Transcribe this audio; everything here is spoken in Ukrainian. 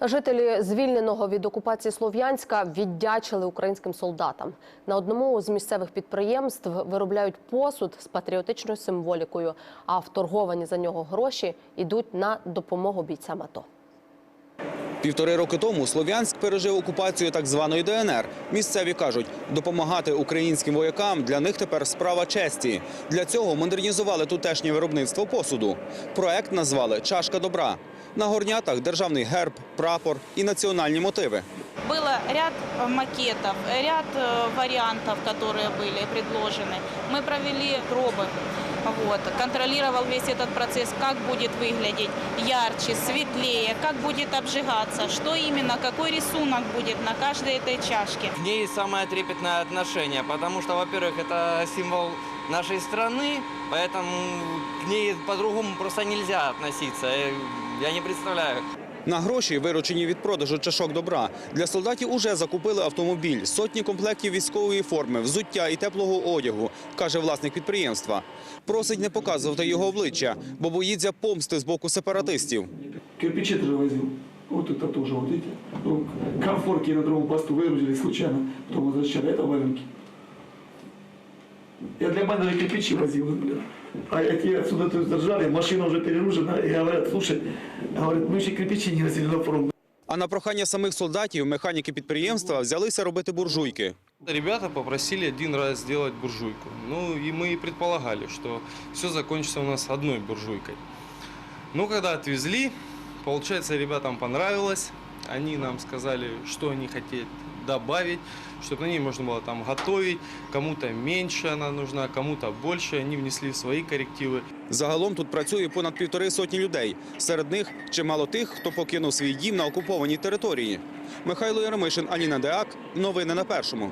Жителі звільненого від окупації Слов'янська віддячили українським солдатам. На одному з місцевих підприємств виробляють посуд з патріотичною символікою, а вторговані за нього гроші йдуть на допомогу бійцям АТО. Півтори роки тому Слов'янськ пережив окупацію так званої ДНР. Місцеві кажуть, допомагати українським воякам для них тепер справа честі. Для цього модернізували тутешнє виробництво посуду. Проект назвали Чашка добра. На горнятах державний герб, прапор і національні мотиви. Было ряд э, макетов, ряд э, вариантов, которые были предложены. Мы провели пробы. Вот. Контролировал весь этот процесс, как будет выглядеть ярче, светлее, как будет обжигаться, что именно, какой рисунок будет на каждой этой чашке. К ней самое трепетное отношение, потому что, во-первых, это символ нашей страны, поэтому к ней по-другому просто нельзя относиться. Э, Я не представляю. На гроші, виручені від продажу чашок добра, для солдатів уже закупили автомобіль, сотні комплектів військової форми, взуття і теплого одягу, каже власник підприємства. Просить не показувати його обличчя, бо боїться помсти з боку сепаратистів. Кирпичи тоже возил. Вот это тоже, вот видите. Ну, Комфорки на другом посту выгрузили случайно, потом возвращали. Это валенки. Я для мене даже кирпичи возил, блин. А эти отсюда то есть, держали, машина уже перегружена, и говорят, слушай, говорят, мы еще кирпичи не возили на фронт. А на прохання самих солдатів механіки підприємства взялися робити буржуйки. Ребята попросили один раз сделать буржуйку. Ну и мы и предполагали, что все закончится у нас одной буржуйкой. Но когда отвезли, получается, ребятам понравилось. Они нам сказали, что они хотят добавить, чтобы на ней можно было там готовить. Кому-то меньше она нужна, кому-то больше. Они внесли свои коррективы. Загалом тут працює понад півтори сотні людей. Серед них чимало тих, хто покинув свій дім на окупованій території. Михайло Яремишин, Аліна Деак. Новини на першому.